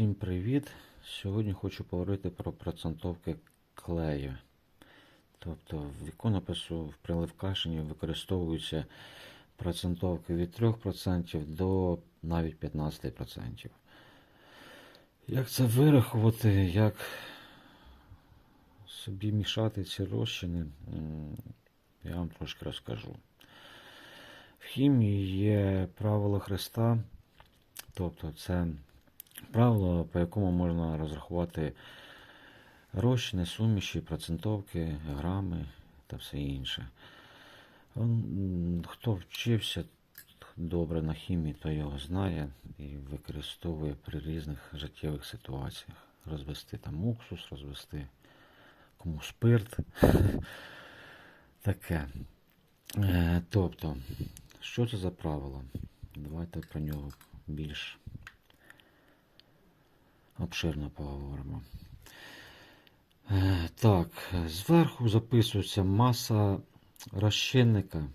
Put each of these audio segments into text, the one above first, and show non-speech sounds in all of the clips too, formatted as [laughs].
Всім привіт! Сьогодні хочу поговорити про процентовки клею. Тобто в іконопису в приливкашені використовуються процентовки від 3% до навіть 15%. Як це вирахувати, як собі мішати ці розчини, я вам трошки розкажу. В хімії є правило Христа, тобто це правило, по якому можна розрахувати розчини, суміші, процентовки, грами та все інше. Хто вчився добре на хімії, то його знає і використовує при різних життєвих ситуаціях. Розвести там уксус, розвести кому спирт. [laughs] Таке. Е, Тобто, що це за правило? Давайте про нього більш обширно поговоримо. Е, Так, зверху записується маса розчинника,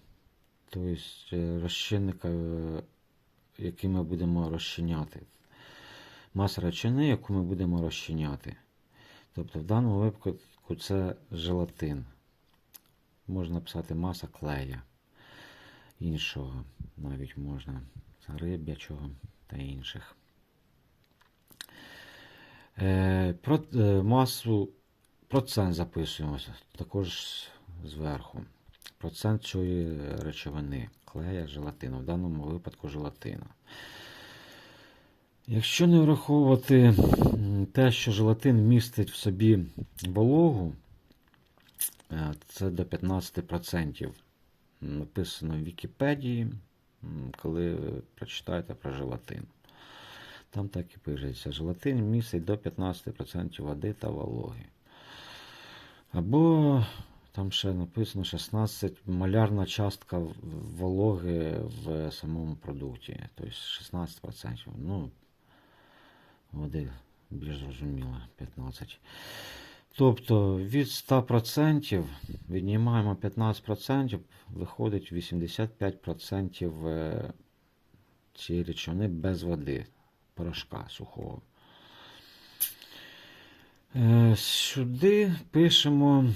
тобто е, розчинника, е, який ми будемо розчиняти. Маса речовини, яку ми будемо розчиняти. Тобто в даному випадку це желатин. Можна написати маса клея іншого, навіть можна риб'ячого та інших. Е, про, е, масу процент записуємо також зверху. Процент цієї речовини, клея, желатину, в даному випадку желатина. Якщо не враховувати те, що желатин містить в собі вологу, е, це до 15%. Написано в Вікіпедії, коли прочитаєте про желатин. Там так і пишеться. Желатин містить до 15% води та вологи. Або там ще написано 16 малярна частка вологи в самому продукті. Тобто 16%. Ну, води більш зрозуміло, 15%. Тобто від 100% віднімаємо 15%, виходить 85% е, цієї речовини без води порошка сухого. Е, Сюди пишемо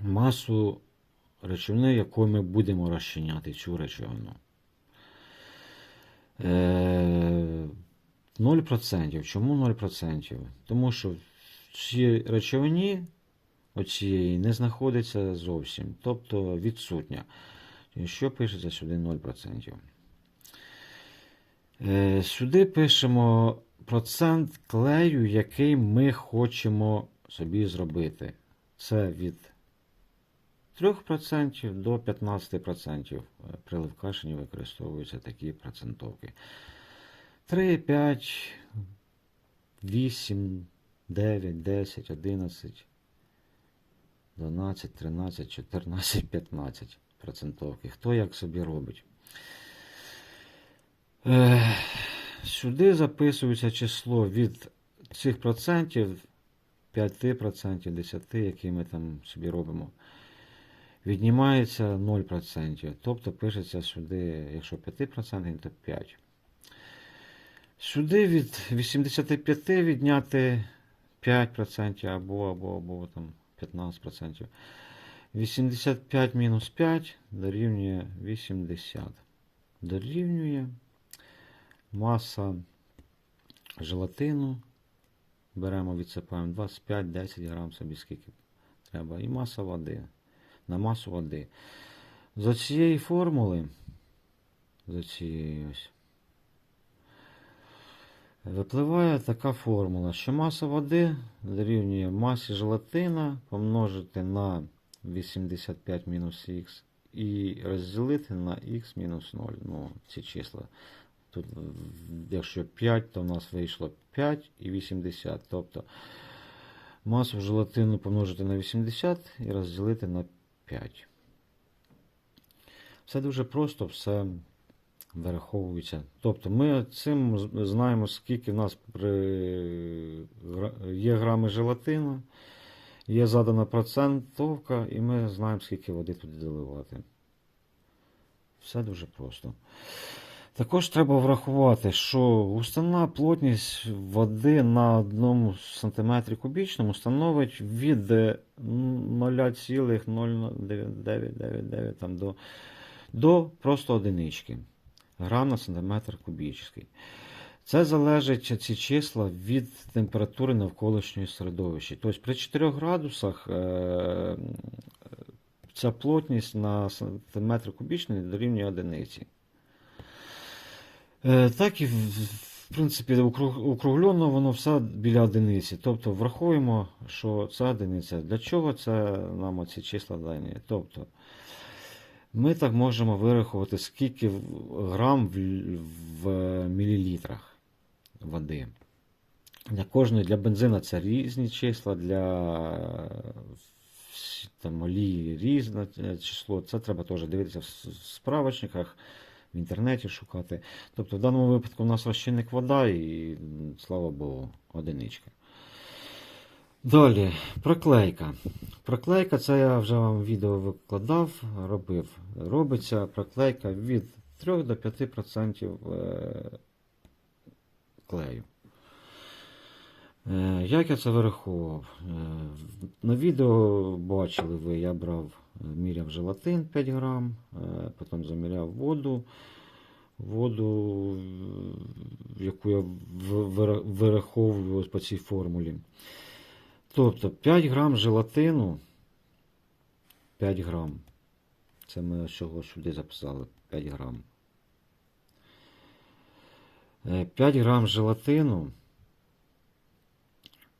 масу речовини, якою ми будемо розчиняти цю речовину. Е, 0%. Чому 0%? Тому що в цій речовині оцієї не знаходиться зовсім, тобто відсутня. Що пишеться сюди 0%? Е, Сюди пишемо процент клею, який ми хочемо собі зробити. Це від 3% до 15%. При ливкашені використовуються такі процентовки. 3, 5, 8, 9, 10, 11, 12, 13, 14, 15 процентовки. Хто як собі робить? Сюди записується число від цих процентів 5%, 10%, які ми там собі робимо. Віднімається 0%. Тобто пишеться сюди, якщо 5%, то 5. Сюди від 85 відняти 5% або, або, або там 15%. 85 мінус 5 дорівнює 80. Дорівнює маса желатину. Беремо, відсипаємо 25-10 грам собі скільки треба. І маса води. На масу води. За цієї формули, за цієї ось, випливає така формула, що маса води дорівнює масі желатина помножити на 85 мінус х і розділити на х мінус 0. Ну, ці числа. Тут, якщо 5, то в нас вийшло 5 і 80. Тобто масу желатину помножити на 80 і розділити на 5. Все дуже просто, все вираховується. Тобто ми цим знаємо, скільки в нас при... є грами желатину, є задана процентовка, і ми знаємо, скільки води туди доливати. Все дуже просто. Також треба врахувати, що уставна плотність води на 1 см кубічному становить від е, 0,0999 там, до, до просто одинички грам на сантиметр кубічний. Це залежить ці числа від температури навколишнього середовища. Тобто при 4 градусах е, ця плотність на сантиметр кубічний дорівнює одиниці. Е, Так і в принципі округ- округлено воно все біля одиниці. Тобто враховуємо, що це одиниця. Для чого це нам оці числа дані? Тобто ми так можемо вирахувати, скільки грам в, в мілілітрах води. Для кожної, для бензина це різні числа, для там, олії різне число. Це треба теж дивитися в справочниках, в інтернеті шукати. Тобто в даному випадку у нас розчинник вода і, слава Богу, одиничка. Далі, проклейка. Проклейка, це я вже вам відео викладав, робив. Робиться проклейка від 3 до 5% е, клею. Е, Як я це вираховував? Е, На відео бачили ви, я брав, міряв желатин 5 грам, е, потім заміряв воду, воду, е, яку я вираховую по цій формулі. Тобто 5 грам желатину, 5 грам. Це ми чого сюди записали 5 грам. Е, 5 грам желатину,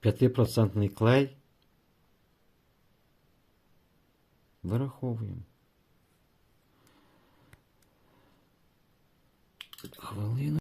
5% клей. Вираховуємо. Хвилину.